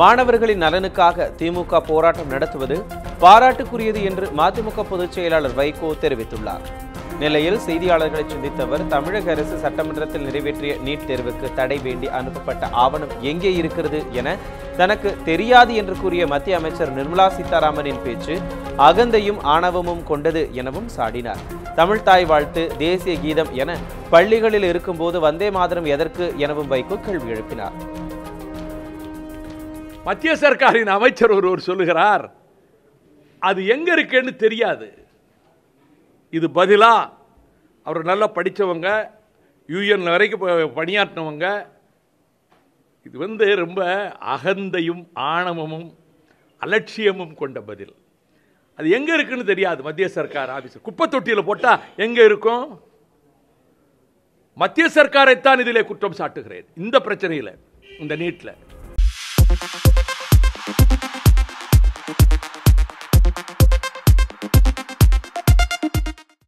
மாணவர்களின் நலனுக்காக திமுக போராட்டம் நடத்துவது பாராட்டுக்குரியது என்று மதிமுக பொதுச் செயலாளர் வைகோ தெரிவித்துள்ளார். நெல்லையில் செய்தியாளர்களை சந்தித்த அவர் தமிழக அரசு சட்டமன்றத்தில் நிறைவேற்றிய நீட் தேர்வுக்கு தடை வேண்டி அனுப்பப்பட்ட ஆவணம் எங்கே இருக்கிறது என தனக்கு தெரியாது என்று கூறிய மத்திய அமைச்சர் நிர்மலா சீதாராமனின் பேச்சு அகந்தையும் ஆணவமும் கொண்டது எனவும் சாடினார். தமிழ் தாய் வாழ்த்து தேசிய கீதம் என பள்ளிகளில் இருக்கும்போது வந்தே மாதரம் எதற்கு எனவும் வைகோ கேள்வி எழுப்பினார். மத்திய சர்க்காரின் அமைச்சர் ஒருவர் சொல்லுகிறார் அது எங்க இருக்குன்னு தெரியாது. இது பதிலா அவர் நல்லா படித்தவங்க யூஎன் வரைக்கும் பணியாற்றினவங்க. இது வந்து ரொம்ப அகந்தையும் ஆணவமும் அலட்சியமும் கொண்ட பதில். அது எங்கே இருக்குன்னு தெரியாது மத்திய சர்க்கார் ஆஃபீஸர் குப்பை தொட்டியில் போட்டால் எங்கே இருக்கும்? மத்திய சர்க்காரைத்தான் இதிலே குற்றம் சாட்டுகிறேன். இந்த பிரச்சனையில் இந்த நீட்டில்